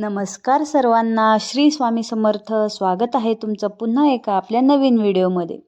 नमस्कार सर्वांना. श्री स्वामी समर्थ स्वागत आहे तुमचं पुन्हा एका आपल्या नवीन व्हिडिओमध्ये.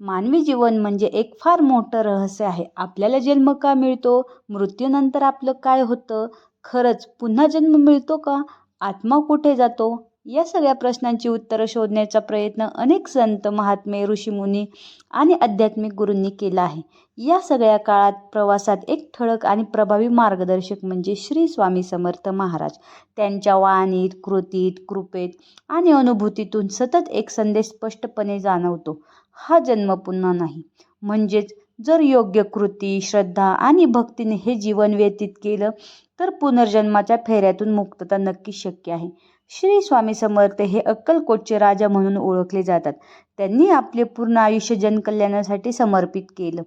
मानवी जीवन म्हणजे एक फार मोठं रहस्य आहे. आपल्याला जन्म का मिळतो? मृत्यूनंतर आपलं काय होतं? खरंच पुन्हा जन्म मिळतो का? आत्मा कुठे जातो? या सगळ्या प्रश्नांची उत्तरं शोधण्याचा प्रयत्न अनेक संत महात्मे ऋषीमुनी आणि आध्यात्मिक गुरूंनी केला आहे. या सगळ्या काळात प्रवासात एक ठळक आणि प्रभावी मार्गदर्शक म्हणजे श्री स्वामी समर्थ महाराज. त्यांच्या वाणीत कृतीत कृपेत आणि अनुभूतीतून सतत एक संदेश स्पष्टपणे जाणवतो. हा जन्म पुन्हा नाही. म्हणजेच जर योग्य कृती श्रद्धा आणि भक्तीने हे जीवन व्यतीत केलं तर पुनर्जन्माच्या फेऱ्यातून मुक्तता नक्की शक्य आहे. श्री स्वामी समर्थ हे अक्कलकोटचे राजा म्हणून ओळखले जातात. त्यांनी आपले पूर्ण आयुष्य जनकल्याणासाठी समर्पित केलं.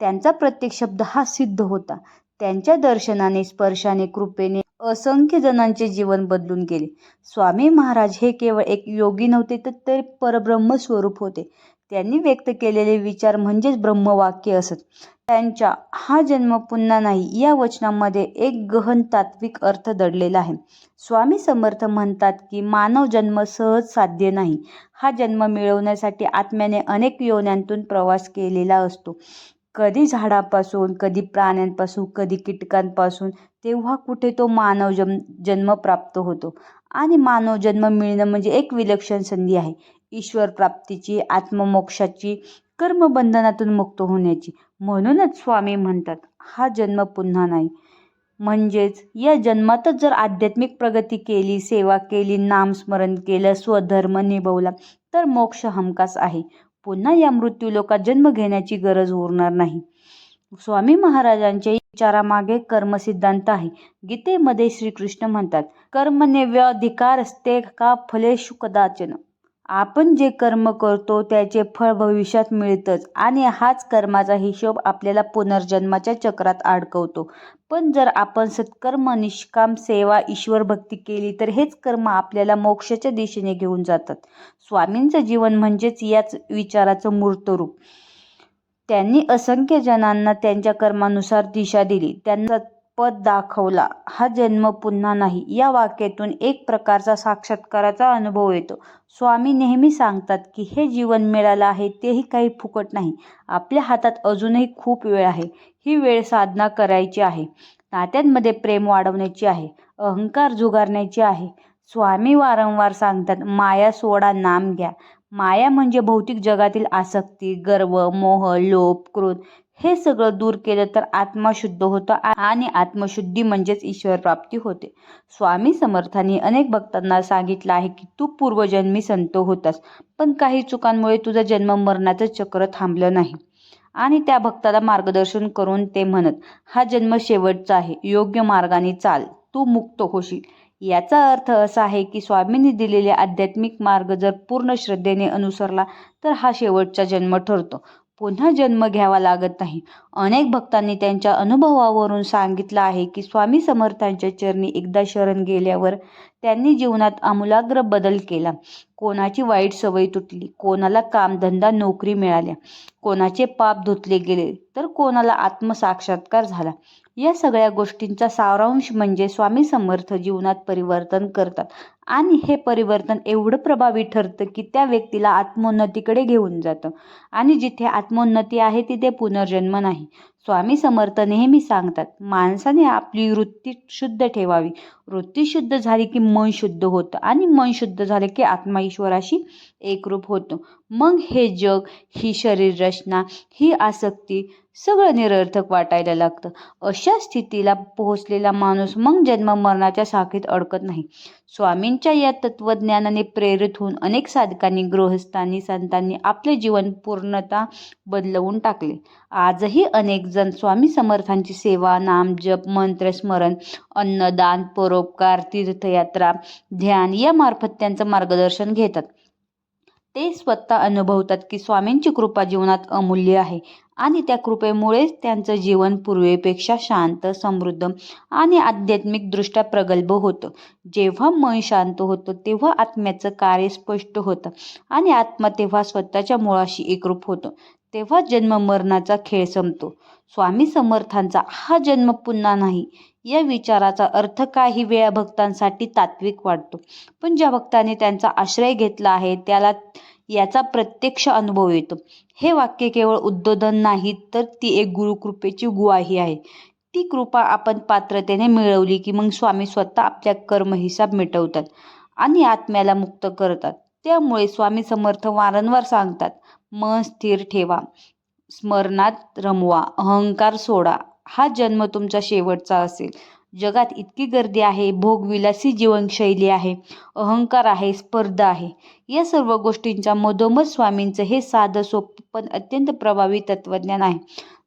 त्यांचा प्रत्येक शब्द हा सिद्ध होता. त्यांच्या दर्शनाने स्पर्शाने कृपेने असंख्य जणांचे जीवन बदलून गेले. स्वामी महाराज हे केवळ एक योगी नव्हते तर ते परब्रह्म स्वरूप होते. त्यांनी व्यक्त केलेले विचार म्हणजेच ब्रह्मवाक्य असत. त्यांच्या हा जन्म पुन्हा नाही. या वचनामध्ये एक गहन तात्विक अर्थ दडलेला आहे. स्वामी समर्थ म्हणतात की मानव जन्म सहज साध्य नाही. हा जन्म मिळवण्यासाठी आत्म्याने अनेक योन्यांतून प्रवास केलेला असतो. कधी झाडापासून कधी प्राण्यांपासून कधी कीटकांपासून तेव्हा कुठे तो मानव जन्म जन्म प्राप्त होतो. आणि मानव जन्म मिळणं म्हणजे एक विलक्षण संधी आहे. ईश्वर प्राप्तीची आत्ममोक्षाची कर्मबंधनातून मुक्त होण्याची. म्हणूनच स्वामी म्हणतात हा जन्म पुन्हा नाही. म्हणजेच या जन्मातच जर आध्यात्मिक प्रगती केली सेवा केली नामस्मरण केलं स्वधर्म निभवला तर मोक्ष हमखास आहे. पुन्हा या मृत्यूलोकात जन्म घेण्याची गरज उरणार नाही. स्वामी महाराजांच्या विचारामागे कर्मसिद्धांत आहे. गीतेमध्ये श्रीकृष्ण म्हणतात कर्मनेव्याधिकार असते का फलेशु कदाचन आपण जे कर्म करतो त्याचे फळ भविष्यात मिळतंच. आणि हाच कर्माचा हिशोब आपल्याला पुनर्जन्माच्या चक्रात अडकवतो. पण जर आपण सत्कर्म निष्काम सेवा ईश्वर भक्ती केली तर हेच कर्म आपल्याला मोक्षाच्या दिशेने घेऊन जातात. स्वामींचं जीवन म्हणजेच याच विचाराचं मूर्त रूप त्यांनी असंख्य जणांना त्यांच्या कर्मानुसार दिशा दिली. त्यांना पद दाखवला. हा जन्म पुन्हा नाही. या वाक्यातून एक प्रकारचा साक्षात्काराचा अनुभव येतो. स्वामी नेहमी सांगतात की हे जीवन मिळालं आहे तेही काही फुकट नाही. आपल्या हातात अजूनही खूप वेळ आहे. ही वेळ साधना करायची आहे. नात्यांमध्ये प्रेम वाढवण्याची आहे. अहंकार जुगारण्याची आहे. स्वामी वारंवार सांगतात माया सोडा नाम घ्या. माया म्हणजे भौतिक जगातील आसक्ती गर्व मोह लोभ क्रोध. हे सगळं दूर केलं तर आत्मा शुद्ध होतं आणि आत्मशुद्धी म्हणजेच ईश्वर प्राप्ती होते. स्वामी समर्थांनी अनेक भक्तांना सांगितलं आहे की तू पूर्वजन्मी संत होतास पण काही चुकांमुळे तुझा जन्म मरणाचं चक्र थांबलं नाही आणि त्या भक्ताला मार्गदर्शन करून ते म्हणत हा जन्म शेवटचा आहे योग्य मार्गाने चाल तू मुक्त होशील याचा अर्थ असा आहे की स्वामींनी दिलेले आध्यात्मिक मार्ग जर पूर्ण श्रद्धेने अनुसरला तर हा शेवटचा जन्म ठरतो. पुन्हा जन्म घ्यावा लागत नाही. अनेक भक्तांनी त्यांच्या अनुभवावरून सांगितलं आहे की स्वामी समर्थांच्या चरणी एकदा शरण गेल्यावर त्यांनी जीवनात आमूलाग्र बदल केला. कोणाची वाईट सवय तुटली कोणाला कामधंदा नोकरी मिळाल्या कोणाचे पाप धुतले गेले तर कोणाला आत्मसाक्षात्कार झाला. या सगळ्या गोष्टींचा सारांश म्हणजे स्वामी समर्थ जीवनात परिवर्तन करतात. आणि हे परिवर्तन एवढं प्रभावी ठरतं की त्या व्यक्तीला आत्मोन्नतीकडे घेऊन जातं. आणि जिथे आत्मोन्नती आहे तिथे पुनर्जन्म नाही. स्वामी समर्थ नेहमी सांगतात माणसाने आपली वृत्ती शुद्ध ठेवावी. वृत्ती शुद्ध झाली की मन शुद्ध होतं आणि मन शुद्ध झालं की आत्मा ईश्वराशी एकरूप होतं. मग हे जग ही शरीर रचना ही आसक्ती सगळं निरर्थक वाटायला लागतं. अशा स्थितीला पोहोचलेला माणूस मग जन्म मरणाच्या साखीत अडकत नाही. स्वामींच्या या तत्त्वज्ञानाने प्रेरित होऊन अनेक साधकांनी गृहस्थांनी संतांनी आपले जीवन पूर्णता बदलवून टाकले. आजही अनेक जण स्वामी समर्थांची सेवा नाम जप मंत्र स्मरण अन्नदान परोपकार तीर्थयात्रा ध्यान यामार्फत त्यांचं मार्गदर्शन घेतात. ते स्वतः अनुभवतात की स्वामींची कृपा जीवनात अमूल्य आहे. आणि त्या कृपेमुळेच त्यांचं जीवन पूर्वेपेक्षा शांत समृद्ध आणि आध्यात्मिकदृष्ट्या प्रगल्भ होतं. जेव्हा मन शांत होतं तेव्हा आत्म्याचं कार्य स्पष्ट होतं आणि आत्मा तेव्हा स्वतःच्या मुळाशी एकरूप होतं. तेव्हा जन्म मरणाचा खेळ संपतो. स्वामी समर्थांचा हा जन्म पुन्हा नाही. या विचाराचा अर्थ काही वेळा भक्तांसाठी तात्विक वाटतो. पण ज्या भक्ताने त्यांचा आश्रय घेतला आहे त्याला याचा प्रत्यक्ष अनुभव येतो. हे वाक्य केवळ उद्बोधन नाही तर ती एक गुरुकृपेची गुवाही आहे. ती कृपा आपण पात्रतेने मिळवली की मग स्वामी स्वतः आपल्या कर्महिसाब मिटवतात आणि आत्म्याला मुक्त करतात. त्यामुळे स्वामी समर्थ वारंवार सांगतात मन स्थिर ठेवा स्मरणात रमवा अहंकार सोडा. हा जन्म तुमचा शेवटचा असेल. जगात इतकी गर्दी आहे भोगविलासी जीवनशैली आहे अहंकार आहे स्पर्धा आहे. या सर्व गोष्टींच्या मधोमध स्वामींचं हे साधं सोपं पण अत्यंत प्रभावी तत्त्वज्ञान आहे.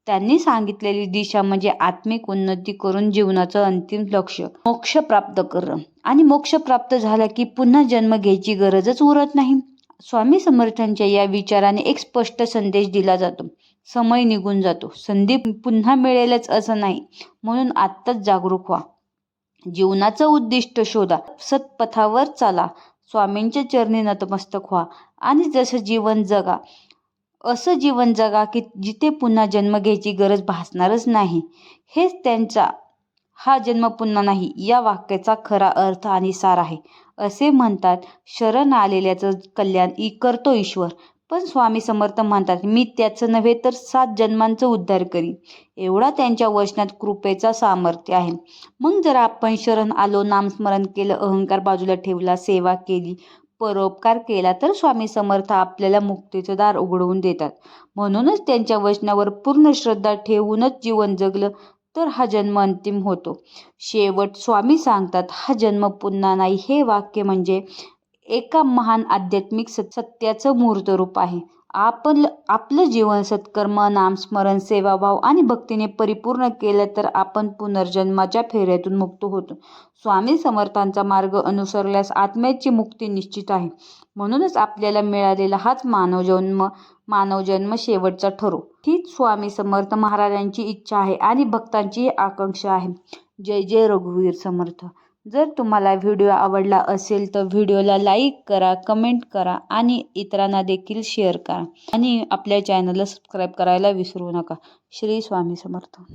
त्यांनी सांगितलेली दिशा म्हणजे आत्मिक उन्नती करून जीवनाचं अंतिम लक्ष मोक्ष प्राप्त करणं. आणि मोक्ष प्राप्त झाला की पुन्हा जन्म घ्यायची गरजच उरत नाही. स्वामी समर्थांच्या या विचाराने एक स्पष्ट संदेश दिला जातो. समय निघून जातो. संधी पुन्हा मिळेलच असं नाही. म्हणून आत्ताच जागरूक व्हा. जीवनाचं उद्दिष्ट शोधा. सत्पथावर चाला. स्वामींच्या चरणी नतमस्तक व्हा. आणि जसं जीवन जगा असं जीवन जगा की जिथे पुन्हा जन्म घ्यायची गरज भासणारच नाही. हेच त्यांचा हा जन्म पुन्हा नाही. या वाक्याचा खरा अर्थ आणि सार आहे. असे म्हणतात शरण आलेल्याचं कल्याण ई करतो ईश्वर. पण स्वामी समर्थ म्हणतात मी त्याचं नव्हे तर सात जन्मांचं उद्धार करीन. एवढा त्यांच्या वचनात कृपेचा सामर्थ्य आहे. मग जर आपण शरण आलो नामस्मरण केलं अहंकार बाजूला ठेवला सेवा केली परोपकार केला तर स्वामी समर्थ आपल्याला मुक्तीचं दार उघडवून देतात. म्हणूनच त्यांच्या वचनावर पूर्ण श्रद्धा ठेवूनच जीवन जगलं तर हा जन्म अंतिम होतो. शेवट स्वामी सांगतात हा जन्म पुन्हा नाही. हे वाक्य म्हणजे एका महान आध्यात्मिक सत्याचं सत्याचं मूर्तरूप आहे. आपण आपलं जीवन सत्कर्म नामस्मरण सेवाभाव आणि भक्तीने परिपूर्ण केलं तर आपण पुनर्जन्माच्या फेऱ्यातून मुक्त होतो. स्वामी समर्थांचा मार्ग अनुसरल्यास आत्म्याची मुक्ती निश्चित आहे. म्हणूनच आपल्याला मिळालेला हाच मानवजन्म मानवजन्म शेवटचा ठरो. हीच स्वामी समर्थ महाराजांची इच्छा आहे आणि भक्तांची आकांक्षा आहे. जय जय रघुवीर समर्थ. जर तुम्हाला व्हिडिओ आवडला असेल तर व्हिडिओला लाईक करा कमेंट करा आणि इतरांना देखील शेअर करा. आणि आपल्या चॅनलला सबस्क्राईब करायला विसरू नका. श्री स्वामी समर्थ.